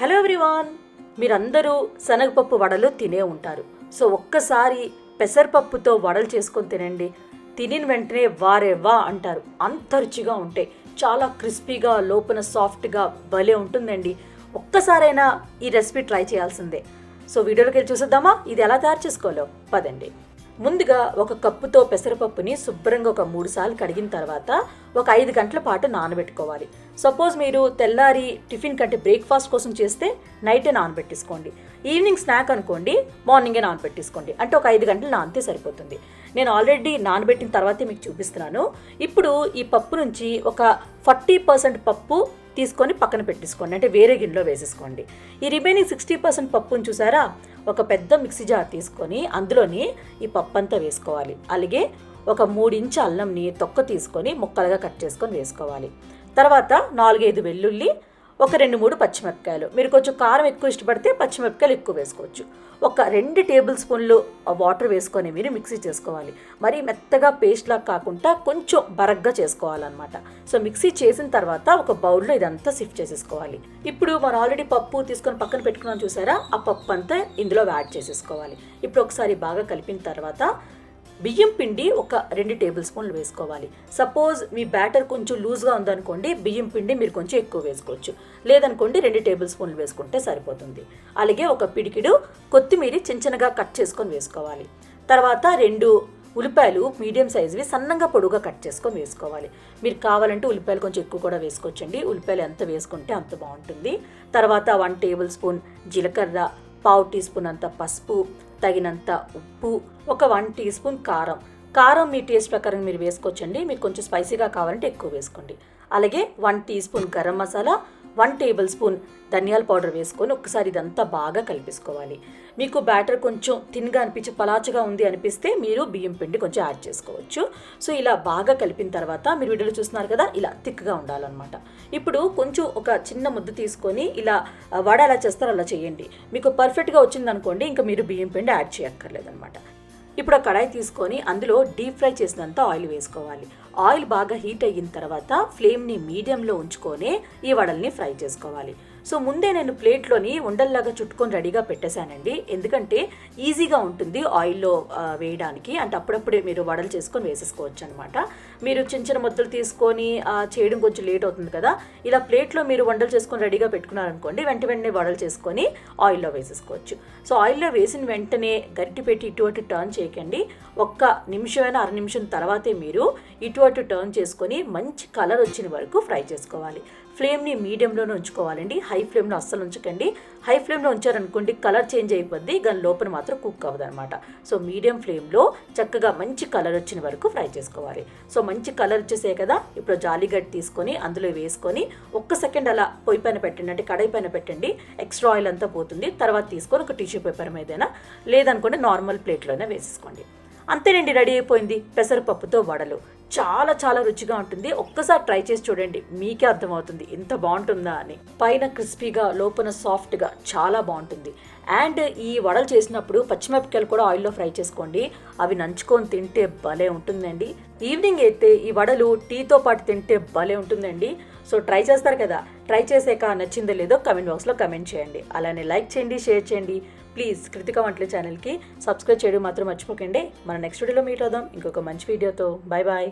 Hello everyone. మీరందరూ శనగపప్పు వడలు తినే ఉంటారు. సో ఒక్కసారి పెసరపప్పుతో వడలు చేసుకొని తినండి. తినిన వెంటనే వారే వా అంటారు. అంత రుచిగా ఉంటాయి చాలా క్రిస్పీగా లోపల సాఫ్ట్గా భలే ఉంటుందండి. ఒక్కసారైనా ఈ రెసిపీ ట్రై చేయాల్సిందే. సో వీడియోలోకి వెళ్ళి చూసేద్దామా? ఇది ఎలా తయారు చేసుకోవాలో? పదండి. ముందుగా ఒక కప్పుతో పెసరపప్పుని శుభ్రంగా ఒక మూడు సార్లు కడిగిన తర్వాత ఒక ఐదు గంటల పాటు నానబెట్టుకోవాలి. సపోజ్ మీరు తెల్లారి టిఫిన్ కంటే బ్రేక్ఫాస్ట్ కోసం చేస్తే నైటే నానబెట్టేసుకోండి. ఈవినింగ్ స్నాక్ అనుకోండి మార్నింగే నానబెట్టేసుకోండి. అంటే ఒక ఐదు గంటలు నానితే సరిపోతుంది. నేను ఆల్రెడీ నానబెట్టిన తర్వాతే మీకు చూపిస్తున్నాను. ఇప్పుడు ఈ పప్పు నుంచి ఒక ఫార్టీ పర్సెంట్ పప్పు తీసుకొని పక్కన పెట్టేసుకోండి. అంటే వేరే గిన్నెలో వేసేసుకోండి. ఈ రిమైనింగ్ సిక్స్టీ పర్సెంట్ పప్పును చూసారా? ఒక పెద్ద మిక్సీ జార్ తీసుకొని అందులోని ఈ పప్పు అంతా వేసుకోవాలి. అలాగే ఒక మూడించు అల్లంని తొక్క తీసుకొని ముక్కలుగా కట్ చేసుకొని వేసుకోవాలి. తర్వాత నాలుగైదు వెల్లుల్లి ఒక రెండు మూడు పచ్చిమిరపకాయలు. మీరు కొంచెం కారం ఎక్కువ ఇష్టపడితే పచ్చిమిరపకాయలు ఎక్కువ వేసుకోవచ్చు. ఒక రెండు టేబుల్ స్పూన్లు వాటర్ వేసుకొని మీరు మిక్సీ చేసుకోవాలి. మరీ మెత్తగా పేస్ట్లా కాకుండా కొంచెం బరగ్గా చేసుకోవాలన్నమాట. సో మిక్సీ చేసిన తర్వాత ఒక బౌల్లో ఇదంతా సిఫ్ట్ చేసేసుకోవాలి. ఇప్పుడు మనం ఆల్రెడీ పప్పు తీసుకొని పక్కన పెట్టుకున్నాం చూసారా? ఆ పప్పు అంతా ఇందులో యాడ్ చేసేసుకోవాలి. ఇప్పుడు ఒకసారి బాగా కలిపిన తర్వాత బియ్యం పిండి ఒక రెండు టేబుల్ స్పూన్లు వేసుకోవాలి. సపోజ్ మీ బ్యాటర్ కొంచెం లూజ్గా ఉందనుకోండి బియ్యం పిండి మీరు కొంచెం ఎక్కువ వేసుకోవచ్చు. లేదనుకోండి రెండు టేబుల్ స్పూన్లు వేసుకుంటే సరిపోతుంది. అలాగే ఒక పిడికిడు కొత్తిమీర చిన్న చిన్నగా కట్ చేసుకొని వేసుకోవాలి. తర్వాత రెండు ఉల్లిపాయలు మీడియం సైజువి సన్నంగా పొడుగా కట్ చేసుకొని వేసుకోవాలి. మీరు కావాలంటే ఉల్లిపాయలు కొంచెం ఎక్కువ కూడా వేసుకోవచ్చండి. ఉల్లిపాయలు ఎంత వేసుకుంటే అంత బాగుంటుంది. తర్వాత వన్ టేబుల్ స్పూన్ జీలకర్ర పావు టీ స్పూన్ అంత పసుపు తగినంత ఉప్పు ఒక వన్ టీ స్పూన్ కారం. కారం మీ టేస్ట్ ప్రకారం మీరు వేసుకోవచ్చండి. మీకు కొంచెం స్పైసీగా కావాలంటే ఎక్కువ వేసుకోండి. అలాగే one teaspoon garam masala one tablespoon ధనియాల పౌడర్ వేసుకొని ఒకసారి ఇదంతా బాగా కలిపేసుకోవాలి. మీకు బ్యాటర్ కొంచెం థిన్గా అనిపించి పలాచగా ఉంది అనిపిస్తే మీరు బియ్యం పిండి కొంచెం యాడ్ చేసుకోవచ్చు. సో ఇలా బాగా కలిపిన తర్వాత మీరు వీడియోలో చూస్తున్నారు కదా ఇలా థిక్గా ఉండాలన్నమాట. ఇప్పుడు కొంచెం ఒక చిన్న ముద్ద తీసుకొని ఇలా వడ ఎలా చేస్తారో అలా చేయండి. మీకు పర్ఫెక్ట్గా వచ్చిందనుకోండి ఇంకా మీరు బియ్యం పిండి యాడ్ చేయక్కర్లేదన్నమాట. ఇప్పుడు ఆ కడాయి తీసుకొని అందులో డీప్ ఫ్రై చేసినంత ఆయిల్ వేసుకోవాలి. ఆయిల్ బాగా హీట్ అయిన తర్వాత ఫ్లేమ్ని మీడియంలో ఉంచుకొని ఈ వడల్ని ఫ్రై చేసుకోవాలి. సో ముందే నేను ప్లేట్లోని ఉండల్లాగా చుట్టుకొని రెడీగా పెట్టేశానండి. ఎందుకంటే ఈజీగా ఉంటుంది ఆయిల్లో వేయడానికి. అంటే అప్పుడప్పుడే మీరు వడలు చేసుకొని వేసేసుకోవచ్చు అనమాట మీరు చిన్న చిన్న ముద్దలు తీసుకొని చేయడం కొంచెం లేట్ అవుతుంది కదా. ఇలా ప్లేట్లో మీరు వండలు చేసుకొని రెడీగా పెట్టుకున్నారనుకోండి వెంట వెంటనే వడలు చేసుకొని ఆయిల్లో వేసేసుకోవచ్చు. సో ఆయిల్లో వేసిన వెంటనే గట్టి పెట్టి ఇటు అటు టర్న్ చేయకండి. ఒక్క నిమిషమైనా అర నిమిషం తర్వాతే మీరు ఇటు అటు టర్న్ చేసుకొని మంచి కలర్ వచ్చిన వరకు ఫ్రై చేసుకోవాలి. ఫ్లేమ్ని మీడియంలోనే ఉంచుకోవాలండి. హై ఫ్లేమ్లో అస్సలు ఉంచకండి. హై ఫ్లేమ్లో ఉంచారనుకోండి కలర్ చేంజ్ అయిపోద్ది. దాని లోపల మాత్రం కుక్ అవ్వదు అనమాట సో మీడియం ఫ్లేమ్లో చక్కగా మంచి కలర్ వచ్చిన వరకు ఫ్రై చేసుకోవాలి. సో మంచి కలర్ వచ్చేసే కదా ఇప్పుడు జాలిగడ్డ తీసుకొని అందులో వేసుకొని ఒక్క సెకండ్ అలా పొయ్యి పైన పెట్టండి. అంటే కడాయి పైన పెట్టండి. ఎక్స్ట్రా ఆయిల్ అంతా పోతుంది. తర్వాత తీసుకొని ఒక టిష్యూ పేపర్ మీదైనా లేదనుకోండి నార్మల్ ప్లేట్లోనే వేసేసుకోండి. అంతేనండి రెడీ అయిపోయింది. పెసరపప్పుతో వడలు. చాలా చాలా రుచిగా ఉంటుంది. ఒక్కసారి ట్రై చేసి చూడండి. మీకే అర్థమవుతుంది. ఎంత బాగుంటుందా అని. పైన క్రిస్పీగా లోపల సాఫ్ట్గా చాలా బాగుంటుంది. అండ్ ఈ వడలు చేసినప్పుడు పచ్చిమిరపకాయలు కూడా ఆయిల్లో ఫ్రై చేసుకోండి. అవి నంచుకొని తింటే భలే ఉంటుందండి. ఈవినింగ్ అయితే ఈ వడలు టీతో పాటు తింటే భలే ఉంటుందండి. సో ట్రై చేస్తారు కదా. ట్రై చేసాక నచ్చిందో లేదో కమెంట్ బాక్స్లో కమెంట్ చేయండి. అలానే లైక్ చేయండి షేర్ చేయండి. ప్లీజ్ కృతిక వంటల ఛానల్కి సబ్స్క్రైబ్ చేయడం మాత్రం మర్చిపోకండి. మన నెక్స్ట్ వీడియోలో మీట్ అవుదాం. ఇంకొక మంచి వీడియోతో బాయ్ బాయ్